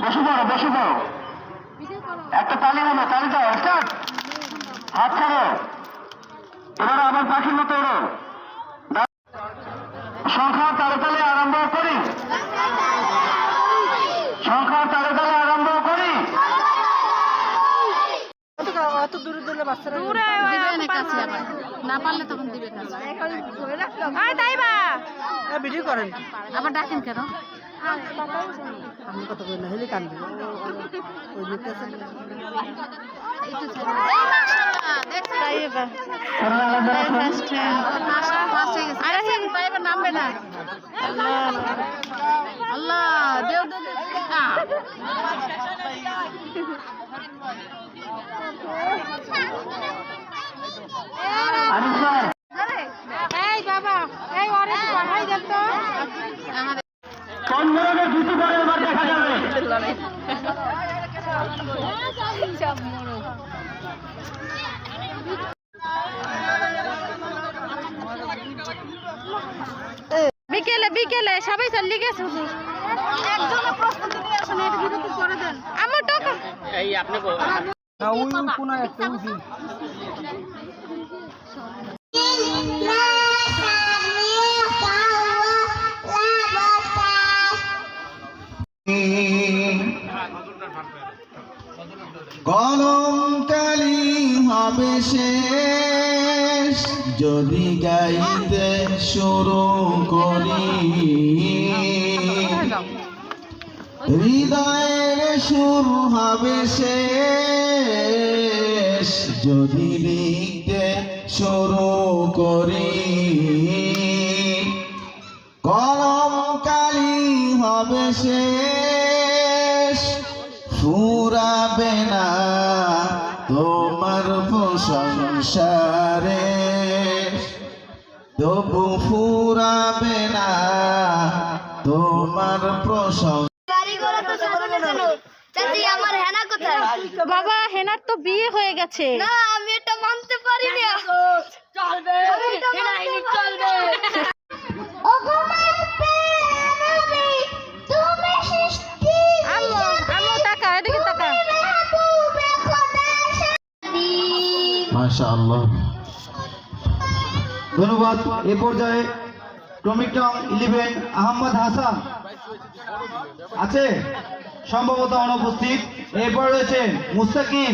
বসে পড়ো বসে পড়ো একটা তালি হলো তালি দাও স্টার্ট হাত ছাড়ো। এবার আবার পাখির মতো ওড়ো দা- সংখ্যা তালে তালে আরম্ভ করি সংখ্যা তালে তালে আরম্ভ করি অত দূরে দূরে দিবে না কাছে আবার না পারলে তখন দিবে কাছে ভিডিও করেন আবার ডাকেন কেন আমি কত করি না হেলি কানবি ওই দেখতেছেন একটু ছেড়ে দেখছেন? First হয়ে গেছে। দেখছেন? তাই নামবে না আল্লাহ দেও দেও। আনিস ভাই এই বাবা এই পরে এবার দেখা যাবে বিকেলে বিকেলে সবাই চলে গেছে হুজুর। আমার টাকা না ওই কোন একটা কলম কালি হবে শেষ। যদি গাইতে শুরু করি। হৃদয়ের সুর হবে শেষ। যদি লিখতে শুরু করি। কলম কালি হবে শেষ। ফুরাবে না তোমার প্রশংসারে। তবু ফুরাবে না তোমার প্রশংসা। বাবা হেনার তো বিয়ে হয়ে গেছে। না আমি এটা মানতে পারি না। চলবে। চলবে। ধন্যবাদ। এ পর্যায়ে ক্রমিক টং ইলেভেন আহমদ হাসান। আছে? সম্ভবত অনুপস্থিত এরপর রয়েছে মুস্তাকিম।